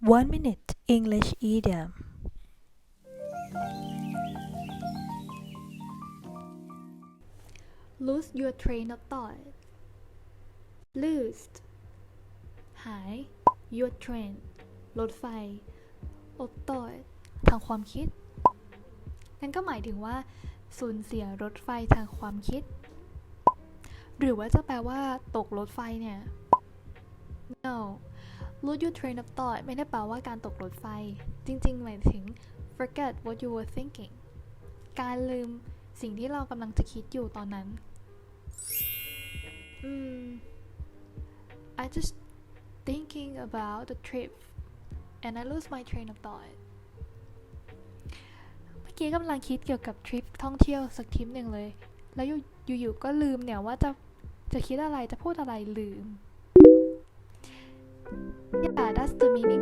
1 minute English idiom. lose your train of thought lose หาย your train รถไฟ of thought ทางความคิด นั่นก็หมายถึงว่า สูญเสียรถไฟทางความคิด หรือว่าจะแปลว่า ตกรถไฟเนี่ย no lose your train of thought ไม่ได้แปลว่าการตกรถไฟ จริงๆ หมายถึง forget what you were thinking การลืมสิ่งที่เรากำลังจะคิดอยู่ตอนนั้น อืม I just thinking about the trip and I lose my train of thought เมื่อกี้กำลังคิดเกี่ยวกับทริปท่องเที่ยวสักทริปหนึ่งเลย แล้วอยู่อยู่ๆก็ลืมเนี่ยว่าจะจะคิดอะไรจะพูดอะไรลืม that's the meaning